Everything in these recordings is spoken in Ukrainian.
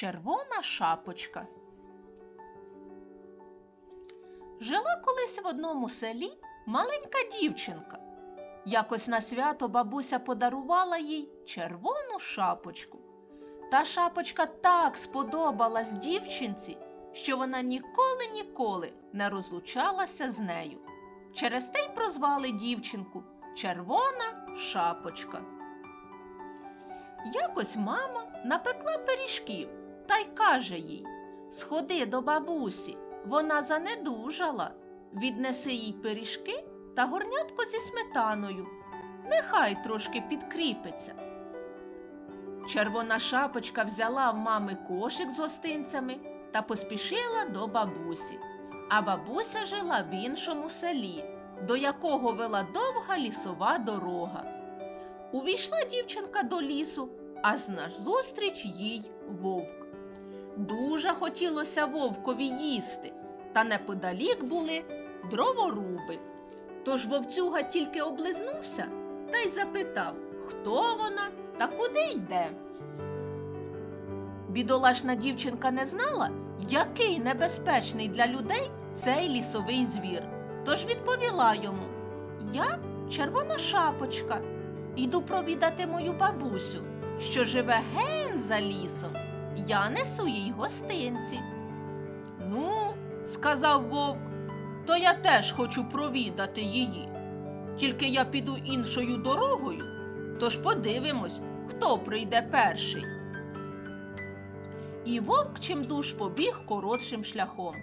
Червона шапочка. Жила колись в одному селі маленька дівчинка. Якось на свято бабуся подарувала їй червону шапочку. Та шапочка так сподобалась дівчинці, що вона ніколи ніколи не розлучалася з нею. Через те й прозвали дівчинку Червона шапочка. Якось мама напекла пиріжків та й каже їй Сходи до бабусі, вона занедужала. Віднеси їй пиріжки та горнятко зі сметаною. Нехай трошки підкріпиться. Червона шапочка взяла в мами кошик з гостинцями та поспішила до бабусі. А бабуся жила в іншому селі, до якого вела довга лісова дорога. Увійшла дівчинка до лісу, а назустріч їй вовк. Дуже хотілося вовкові їсти, та неподалік були дроворуби. Тож вовцюга тільки облизнувся та й запитав, хто вона та куди йде. Бідолашна дівчинка не знала, який небезпечний для людей цей лісовий звір. Тож відповіла йому: Я червона шапочка, йду провідати мою бабусю, що живе ген за лісом. Я несу їй гостинці. Ну, сказав вовк, то я теж хочу провідати її. Тільки я піду іншою дорогою, тож подивимось, хто прийде перший. І вовк чимдуж побіг коротшим шляхом,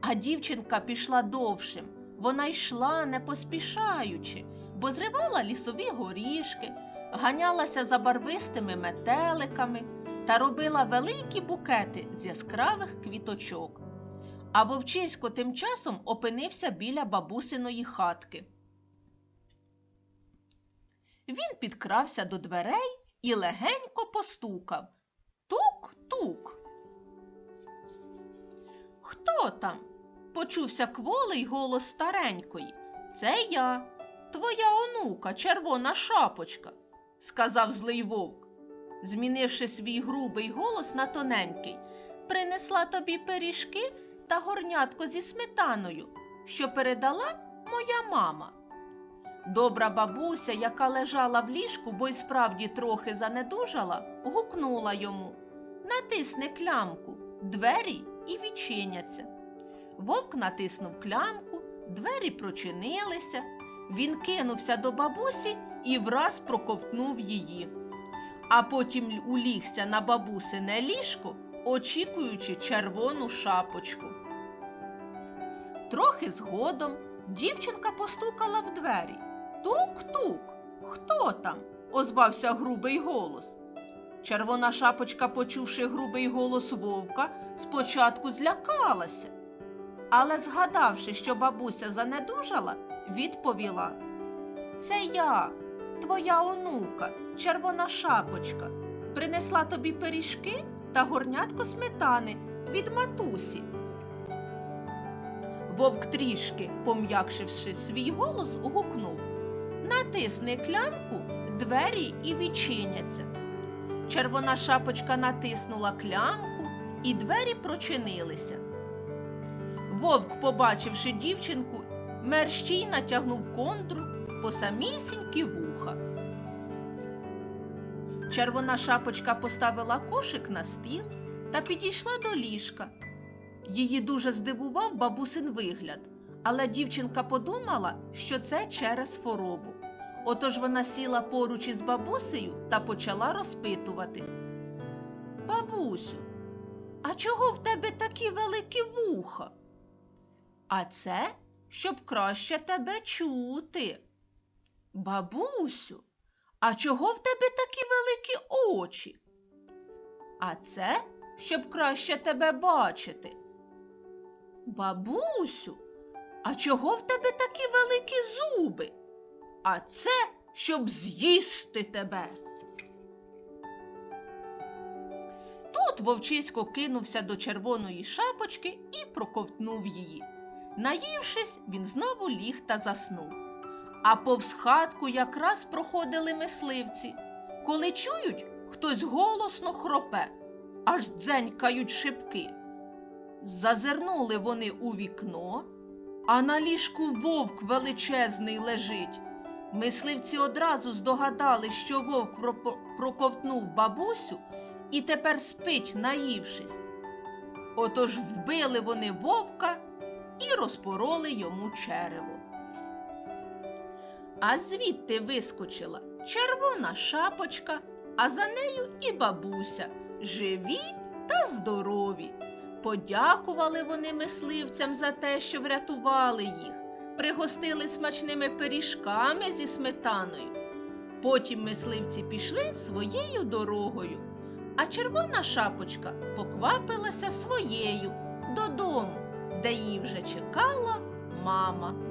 а дівчинка пішла довшим. Вона йшла не поспішаючи, бо зривала лісові горішки, ганялася за барвистими метеликами та робила великі букети з яскравих квіточок. А вовчисько тим часом опинився біля бабусиної хатки. Він підкрався до дверей і легенько постукав. Тук-тук. Хто там? Почувся кволий голос старенької. Це я, твоя онука, червона шапочка, сказав злий вовк, змінивши свій грубий голос на тоненький. Принесла тобі пиріжки та горнятко зі сметаною, що передала моя мама. Добра бабуся, яка лежала в ліжку, бо й справді трохи занедужала, гукнула йому Натисни клямку, двері і відчиняться. Вовк натиснув клямку, двері прочинилися. Він кинувся до бабусі і враз проковтнув її. А потім улігся на бабусине ліжко, очікуючи червону шапочку. Трохи згодом дівчинка постукала в двері. Тук-тук. Хто там? озвався грубий голос. Червона шапочка, почувши грубий голос вовка, спочатку злякалася. Але, згадавши, що бабуся занедужала, відповіла Це я, твоя онука, червона шапочка, принесла тобі пиріжки та горнятко сметани від матусі. Вовк трішки, пом'якшивши свій голос, гукнув Натисни клямку, двері і відчиняться. Червона шапочка натиснула клямку, і двері прочинилися. Вовк, побачивши дівчинку, мерщій натягнув контру по самісінькі вуха. Червона шапочка поставила кошик на стіл та підійшла до ліжка. Її дуже здивував бабусин вигляд, але дівчинка подумала, що це через хворобу. Отож вона сіла поруч із бабусею та почала розпитувати. Бабусю, а чого в тебе такі великі вуха? А це, щоб краще тебе чути. Бабусю, а чого в тебе такі великі очі? А це, щоб краще тебе бачити. Бабусю, а чого в тебе такі великі зуби? А це, щоб з'їсти тебе. Тут вовчисько кинувся до червоної шапочки і проковтнув її. Наївшись, він знову ліг та заснув. А повз хатку якраз проходили мисливці. Коли чують, хтось голосно хропе, аж дзенькають шибки. Зазирнули вони у вікно, а на ліжку вовк величезний лежить. Мисливці одразу здогадали, що вовк проковтнув бабусю і тепер спить, наївшись. Отож вбили вони вовка і розпороли йому черево. А звідти вискочила червона шапочка, а за нею і бабуся, живі та здорові. Подякували вони мисливцям за те, що врятували їх, пригостили смачними пиріжками зі сметаною. Потім мисливці пішли своєю дорогою, а червона шапочка поквапилася своєю додому, де її вже чекала мама.